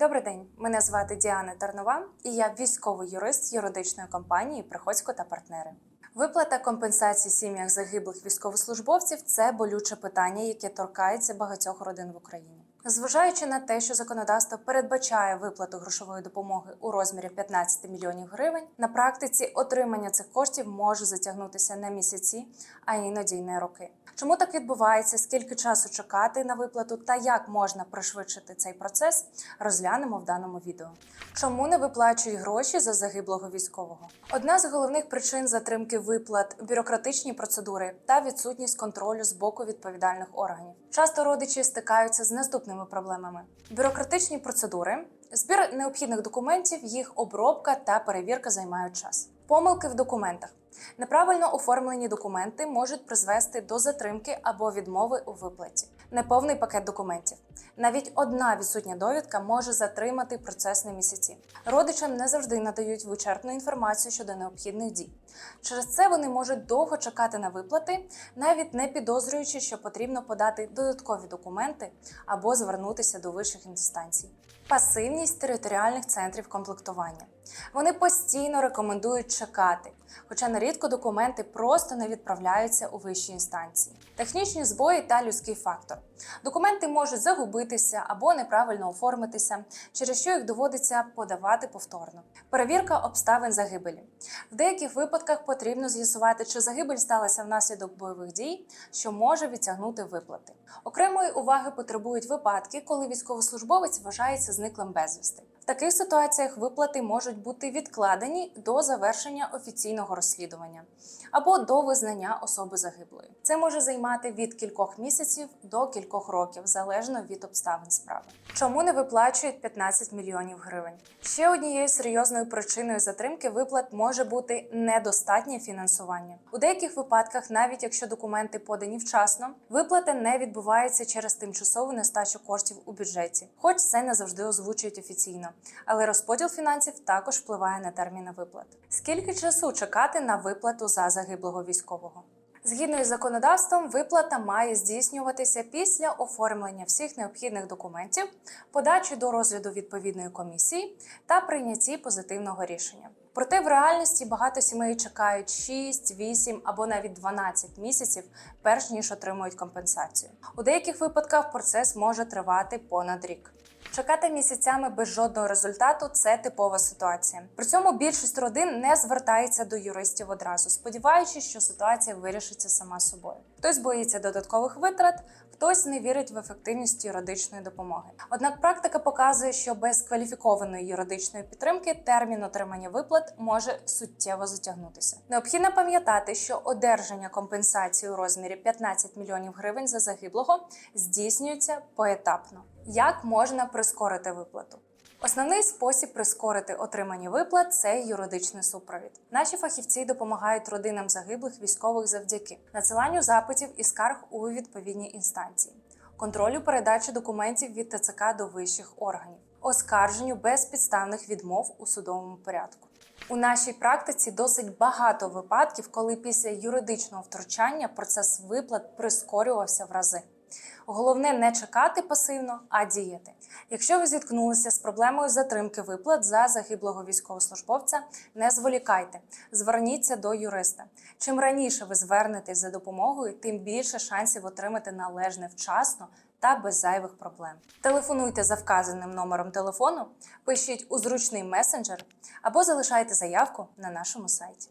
Добрий день, мене звати Діана Тарнова, і я військовий юрист юридичної компанії Приходько та партнери. Виплата компенсації сім'ях загиблих військовослужбовців це болюче питання, яке торкається багатьох родин в Україні. Зважаючи на те, що законодавство передбачає виплату грошової допомоги у розмірі 15 мільйонів гривень, на практиці отримання цих коштів може затягнутися на місяці, а іноді й на роки. Чому так відбувається? Скільки часу чекати на виплату та як можна пришвидшити цей процес, розглянемо в даному відео. Чому не виплачують гроші за загиблого військового? Одна з головних причин затримки виплат бюрократичні процедури та відсутність контролю з боку відповідальних органів. Часто родичі стикаються з наступними проблемами: бюрократичні процедури, збір необхідних документів, їх обробка та перевірка займають час. Помилки в документах. Неправильно оформлені документи можуть призвести до затримки або відмови у виплаті. Неповний пакет документів. Навіть одна відсутня довідка може затримати процес на місяці. Родичам не завжди надають вичерпну інформацію щодо необхідних дій. Через це вони можуть довго чекати на виплати, навіть не підозрюючи, що потрібно подати додаткові документи або звернутися до вищих інстанцій. Пасивність територіальних центрів комплектування. Вони постійно рекомендують чекати, хоча нерідко документи просто не відправляються у вищі інстанції. Технічні збої та людський фактор. Документи можуть загубитися або неправильно оформитися, через що їх доводиться подавати повторно. Перевірка обставин загибелі. В деяких випадках потрібно з'ясувати, чи загибель сталася внаслідок бойових дій, що може відтягнути виплати. Окремої уваги потребують випадки, коли військовослужбовець вважається зниклим безвісти. Таких ситуаціях виплати можуть бути відкладені до завершення офіційного розслідування або до визнання особи загиблої. Це може займати від кількох місяців до кількох років, залежно від обставин справи. Чому не виплачують 15 мільйонів гривень? Ще однією серйозною причиною затримки виплат може бути недостатнє фінансування. У деяких випадках, навіть якщо документи подані вчасно, виплата не відбувається через тимчасову нестачу коштів у бюджеті, хоч це не завжди озвучують офіційно. Але розподіл фінансів також впливає на терміни виплат. Скільки часу чекати на виплату за загиблого військового? Згідно із законодавством, виплата має здійснюватися після оформлення всіх необхідних документів, подачі до розгляду відповідної комісії та прийнятті позитивного рішення. Проте в реальності багато сімей чекають 6, 8 або навіть 12 місяців, перш ніж отримують компенсацію. У деяких випадках процес може тривати понад рік. Чекати місяцями без жодного результату це типова ситуація. При цьому більшість родин не звертається до юристів одразу, сподіваючись, що ситуація вирішиться сама собою. Хтось боїться додаткових витрат, хтось не вірить в ефективність юридичної допомоги. Однак практика показує, що без кваліфікованої юридичної підтримки термін отримання виплат може суттєво затягнутися. Необхідно пам'ятати, що одержання компенсації у розмірі 15 мільйонів гривень за загиблого здійснюється поетапно. Як можна прискорити виплату? Основний спосіб прискорити отримання виплат це юридичний супровід. Наші фахівці допомагають родинам загиблих військових завдяки надсиланню запитів і скарг у відповідні інстанції, контролю передачі документів від ТЦК до вищих органів, оскарженню безпідставних відмов у судовому порядку. У нашій практиці досить багато випадків, коли після юридичного втручання процес виплат прискорювався в рази. Головне не чекати пасивно, а діяти. Якщо ви зіткнулися з проблемою затримки виплат за загиблого військовослужбовця, не зволікайте, зверніться до юриста. Чим раніше ви звернетесь за допомогою, тим більше шансів отримати належне вчасно та без зайвих проблем. Телефонуйте за вказаним номером телефону, пишіть у зручний месенджер або залишайте заявку на нашому сайті.